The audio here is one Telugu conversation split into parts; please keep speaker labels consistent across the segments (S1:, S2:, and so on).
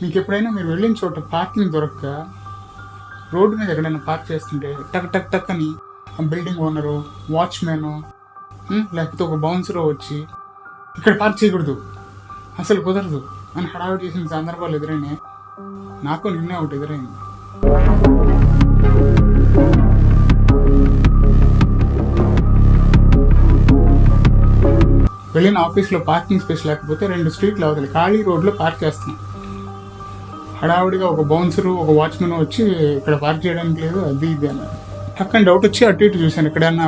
S1: మీకు ఎప్పుడైనా మీరు వెళ్ళిన చోట పార్కింగ్ దొరక్క రోడ్డు మీద ఎక్కడైనా పార్క్ చేస్తుంటే టక్ టక్ టక్ అని ఆ బిల్డింగ్ ఓనరు వాచ్మెను లేకపోతే ఒక బౌన్సరో వచ్చి ఇక్కడ పార్క్ చేయకూడదు అసలు కుదరదు అని హడావిడి చేసిన సందర్భాలు ఎదురైనాయి. నాకు నిన్నే ఒకటి ఎదురైంది. వెళ్ళిన ఆఫీస్లో పార్కింగ్ స్పేస్ లేకపోతే రెండు స్ట్రీట్లు అవతలి ఖాళీ రోడ్లో పార్క్ చేస్తున్నాం. హడావుడిగా ఒక బౌన్సరు ఒక వాచ్మెన్ వచ్చి ఇక్కడ పార్క్ చేయడానికి లేదు అది ఇది అని. పక్కన డౌట్ వచ్చి అటు ఇటు చూశాను. ఎక్కడైనా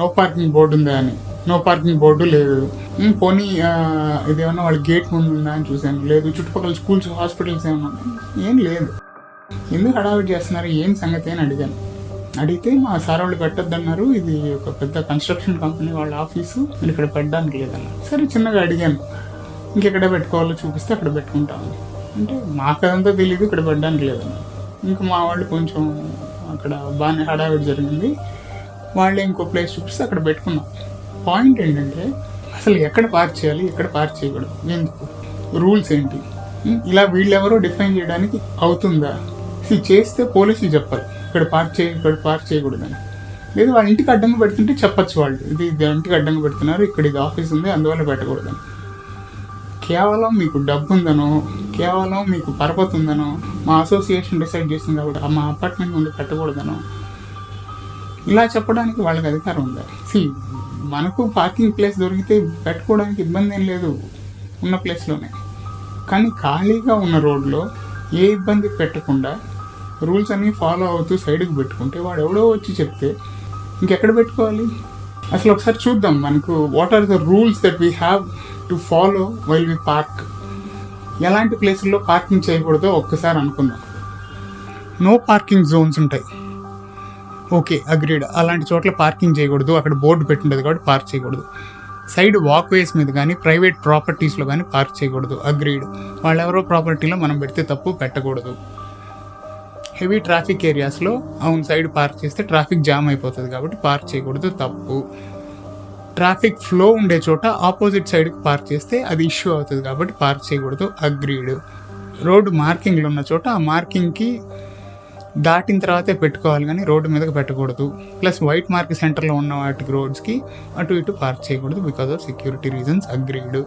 S1: నో పార్కింగ్ బోర్డు ఉందా అని. నో పార్కింగ్ బోర్డు లేదు. పోనీ ఇది ఇదేమన్నా వాళ్ళ గేట్ ముందు ఉందా అని చూశాను. లేదు చుట్టుపక్కల స్కూల్స్ హాస్పిటల్స్ ఏమన్నా ఉన్నాయి? ఏం లేదు. ఎందుకు హడావిడి చేస్తున్నారు? ఏం సంగతి అని అడిగాను. అడిగితే మా సార్ వాళ్ళు పెట్టొద్దన్నారు. ఇది ఒక పెద్ద కన్స్ట్రక్షన్ కంపెనీ వాళ్ళ ఆఫీసు మీరు ఇక్కడ పెట్టడానికి లేదన్నారు. సరే చిన్నగా అడిగాను. ఇంకెక్కడ పెట్టుకోవాలో చూపిస్తే అక్కడ పెట్టుకుంటాము అంటే మాకు అదంతా తెలియదు ఇక్కడ పెట్టడానికి లేదన్నారు ఇంకా మా వాళ్ళు కొంచెం అక్కడ బాగానే హడావిడి జరిగింది. వాళ్ళే ఇంకో ప్లేస్ చూపిస్తే అక్కడ పెట్టుకున్నాం. పాయింట్ ఏంటంటే అసలు ఎక్కడ పార్క్ చేయాలి ఎక్కడ పార్క్ చేయకూడదు? ఎందుకు? రూల్స్ ఏంటి? ఇలా ఇలా వీళ్ళెవరో డిఫైన్ చేయడానికి అవుతుందా? ఇది చేస్తే పోలీసులు చెప్పాలి ఇక్కడ పార్క్ చేయ ఇక్కడ పార్క్ చేయకూడదని. లేదు వాళ్ళ ఇంటికి అడ్డంగా పెడుతుంటే చెప్పచ్చు వాళ్ళు. ఇది ఇది ఇంటికి అడ్డంగా పెడుతున్నారు ఇక్కడ ఇది ఆఫీస్ ఉంది అందువల్ల పెట్టకూడదని. కేవలం మీకు డబ్బు ఉందనో కేవలం మీకు పరపతి ఉందనో మా అసోసియేషన్ డిసైడ్ చేసింది కాబట్టి ఆ మా అపార్ట్మెంట్ ముందు పెట్టకూడదనో ఇలా చెప్పడానికి వాళ్ళకి అధికారం ఉందా? సి మనకు పార్కింగ్ ప్లేస్ దొరికితే పెట్టుకోవడానికి ఇబ్బంది ఏం లేదు ఉన్న ప్లేస్లోనే కానీ ఖాళీగా ఉన్న రోడ్లో ఏ ఇబ్బంది పెట్టకుండా రూల్స్ అన్నీ ఫాలో అవుతూ సైడ్కి పెట్టుకుంటే వాడు ఎవడో వచ్చి చెప్తే ఇంకెక్కడ పెట్టుకోవాలి? అసలు ఒకసారి చూద్దాం మనకు what are the rules that we have to follow while we park ఎలాంటి ప్లేసుల్లో పార్కింగ్ చేయకూడదో ఒక్కసారి అనుకుందాం. నో పార్కింగ్ జోన్స్ ఉంటాయి. ఓకే అగ్రీడ్ అలాంటి చోట్ల పార్కింగ్ చేయకూడదు. అక్కడ బోర్డు పెట్టుండదు కాబట్టి పార్క్ చేయకూడదు. సైడ్ వాక్వేస్ మీద కానీ ప్రైవేట్ ప్రాపర్టీస్లో కానీ పార్క్ చేయకూడదు. అగ్రీడ్ వాళ్ళెవరో ప్రాపర్టీలో మనం పెడితే తప్పు పెట్టకూడదు. హెవీ ట్రాఫిక్ ఏరియాస్లో అవును సైడ్ పార్క్ చేస్తే ట్రాఫిక్ జామ్ అయిపోతుంది కాబట్టి పార్క్ చేయకూడదు. తప్పు. ట్రాఫిక్ ఫ్లో ఉండే చోట ఆపోజిట్ సైడ్కి పార్క్ చేస్తే అది ఇష్యూ అవుతుంది కాబట్టి పార్క్ చేయకూడదు. అగ్రీడ్. రోడ్డు మార్కింగ్లు ఉన్న చోట ఆ మార్కింగ్కి దాటిన తర్వాతే పెట్టుకోవాలి కానీ రోడ్డు మీదకి పెట్టకూడదు. ప్లస్ వైట్ మార్క్ సెంటర్లో ఉన్న వాటికి రోడ్స్కి అటు ఇటు పార్క్ చేయకూడదు because of security reasons agreed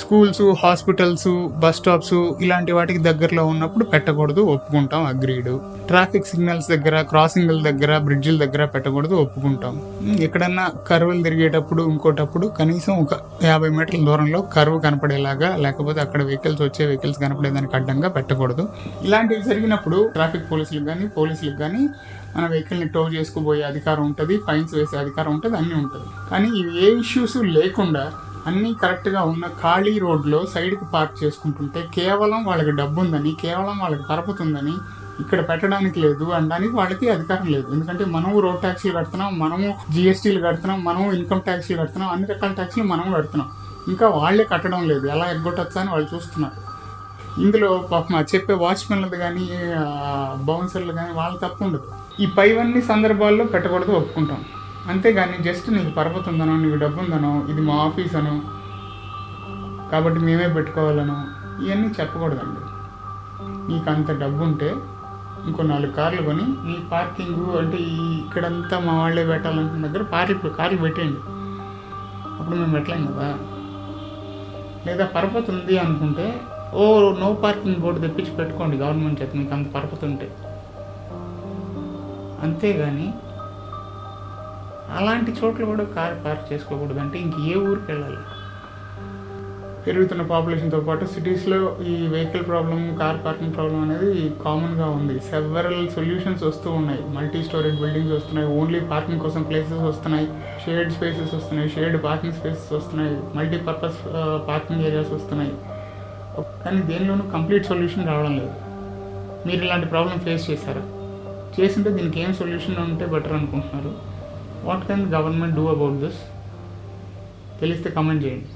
S1: schools hospitals bus stops ఇలాంటి వాటికి దగ్గరలో ఉన్నప్పుడు పెట్టకూడదు ఒప్పుకుంటాం అగ్రీడ్ ట్రాఫిక్ సిగ్నల్స్ దగ్గర క్రాసింగ్ల దగ్గర బ్రిడ్జిల దగ్గర పెట్టకూడదు ఒప్పుకుంటాం. ఎక్కడన్నా కర్వ్లు తిరిగేటప్పుడు ఇంకోటప్పుడు కనీసం ఒక యాభై మీటర్ల దూరంలో కర్వ్ కనపడేలాగా లేకపోతే అక్కడ వెహికల్స్ వచ్చే వెహికల్స్ కనపడేదానికి అడ్డంగా పెట్టకూడదు. ఇలాంటివి జరిగినప్పుడు ట్రాఫిక్ పోలీసులు కానీ పోలీసులకు కానీ మన వెహికల్ని టో చేసుకుపోయే అధికారం ఉంటుంది ఫైన్స్ వేసే అధికారం ఉంటుంది అన్నీ ఉంటుంది. కానీ ఇవి ఏ ఇష్యూస్ లేకుండా అన్నీ కరెక్ట్గా ఉన్న ఖాళీ రోడ్లో సైడ్కి పార్క్ చేసుకుంటుంటే కేవలం వాళ్ళకి డబ్బు ఉందని కేవలం వాళ్ళకి పరపతి ఇక్కడ పెట్టడానికి లేదు అనడానికి వాళ్ళకి అధికారం లేదు. ఎందుకంటే మనము రోడ్ ట్యాక్సీలు కడుతున్నాం మనము జిఎస్టీలు కడుతున్నాం మనము ఇన్కమ్ ట్యాక్సీలు కడుతున్నాం అన్ని రకాల ట్యాక్సీలు మనము కడుతున్నాం. ఇంకా వాళ్ళే కట్టడం లేదు. ఎలా ఎగ్గొట్టచ్చా అని వాళ్ళు చూస్తున్నారు. ఇందులో పాపం చెప్పే వాచ్మెన్లది కానీ బౌన్సర్లు కానీ వాళ్ళ తప్పు ఉండదు. ఈ పైవన్నీ సందర్భాల్లో పెట్టకూడదు ఒప్పుకుంటాం. అంతేగాని జస్ట్ నీకు పరపతి ఉందనో నీకు డబ్బు ఉందనో ఇది మా ఆఫీస్ అనో కాబట్టి మేమే పెట్టుకోవాలనో ఇవన్నీ చెప్పకూడదండి. నీకు అంత డబ్బు ఉంటే ఇంకో నాలుగు కార్లు కొని నీ పార్కింగ్ అంటే ఈ ఇక్కడంతా మా వాళ్ళే పెట్టాలనుకున్న దగ్గర కార్లు కార్లు పెట్టేయండి. అప్పుడు మేము పెట్టలేం కదా. లేదా పరపతి ఉంది అనుకుంటే ఓ నో పార్కింగ్ బోర్డు తెప్పించి పెట్టుకోండి గవర్నమెంట్ చేత మీకు అంత పరపతి ఉంటే అంతేగాని అలాంటి చోట్ల కూడా కార్ పార్క్ చేసుకోకూడదు అంటే ఇంక ఏ ఊరికి వెళ్ళాలి? పెరుగుతున్న పాపులేషన్తో పాటు సిటీస్లో ఈ vehicle problem car parking problem అనేది కామన్గా ఉంది. సెవరల్ సొల్యూషన్స్ వస్తూ ఉన్నాయి. మల్టీ స్టోరేజ్ బిల్డింగ్స్ వస్తున్నాయి. ఓన్లీ పార్కింగ్ కోసం ప్లేసెస్ వస్తున్నాయి. షేడ్ స్పేసెస్ వస్తున్నాయి. షేడ్ పార్కింగ్ స్పేసెస్ వస్తున్నాయి. మల్టీపర్పస్ పార్కింగ్ ఏరియాస్ వస్తున్నాయి. కానీ దేనిలోనూ కంప్లీట్ సొల్యూషన్ రావడం లేదు. మీరు ఇలాంటి ప్రాబ్లం ఫేస్ చేశారా? చేసింటే దీనికి ఏం సొల్యూషన్ ఉంటే బెటర్ అనుకుంటున్నారు? What can government do about this తెలిస్తే కమెంట్ చేయండి.